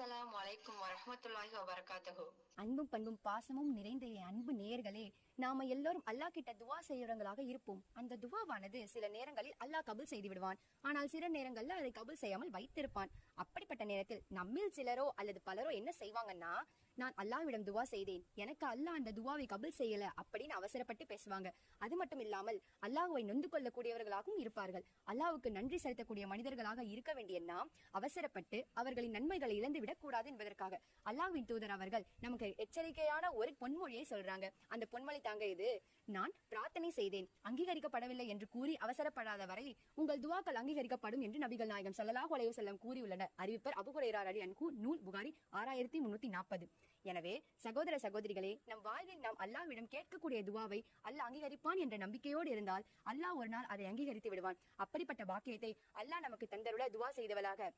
அஸ்ஸலாம் வலைக்கும் வரமத்துல்லாஹி வபரகாத்தஹு அன்பும் பண்பும் பாசமும் நிறைந்த என் அன்பு நேயர்களே நாம எல்லோரும் அல்லாஹ் கிட்ட துவா செய்யறவங்களாக இருப்போம். அந்த துவாவானது சில நேரங்களில் அல்லாஹ் கபுல் செய்து விடுவான். ஆனால் சில நேரங்கள்ல அதை கபுல் செய்யாமல் வைத்திருப்பான். அப்படிப்பட்ட நேரத்தில் நம்மில் சிலரோ அல்லது பலரோ என்ன செய்வாங்கன்னா நான் அல்லாஹ்விடம் துவா செய்தேன். எனக்கு அல்லாஹ் அந்த துவாவை கபில் செய்யல அப்படின்னு அவசரப்பட்டு பேசுவாங்க. அது மட்டும் இல்லாமல் அல்லாஹுவை நொந்து கொள்ளக்கூடியவர்களாகவும் இருப்பார்கள். அல்லாவுக்கு நன்றி செலுத்தக்கூடிய மனிதர்களாக இருக்க வேண்டிய நாம் அவசரப்பட்டு அவர்களின் நன்மைகளை இழந்து விடக்கூடாது என்பதற்காக அல்லாஹ்வின் தூதர் அவர்கள் நமக்கு எச்சரிக்கையான ஒரு பொன்மொழியை சொல்றாங்க. அந்த பொன்மொழி தாங்க இது. நான் பிரார்த்தனை செய்தேன். அங்கீகரிக்கப்படவில்லை என்று கூறி அவசரப்படாத வரை உங்கள் துவாக்கள் அங்கீகரிக்கப்படும் என்று நபிகள் நாயகம் சல்லாஹ் அலைஹி செல்லம் கூறியுள்ளனர். அறிவிப்பர் அபு அலி அன்கு நூல் புகாரி ஆறாயிரத்தி முன்னூத்தி நாற்பது எனவே சகோதர சகோதரிகளே நம் வாழ்வில் நாம் அல்லாஹ்விடம் கேட்கக்கூடிய துவாவை அல்லாஹ் அங்கீகரிப்பான் என்ற நம்பிக்கையோடு இருந்தால் அல்லாஹ் ஒரு நாள் அதை அங்கீகரித்து விடுவான். அப்படிப்பட்ட பாக்கியத்தை அல்லாஹ் நமக்கு தந்தருள துவா செய்தவளாக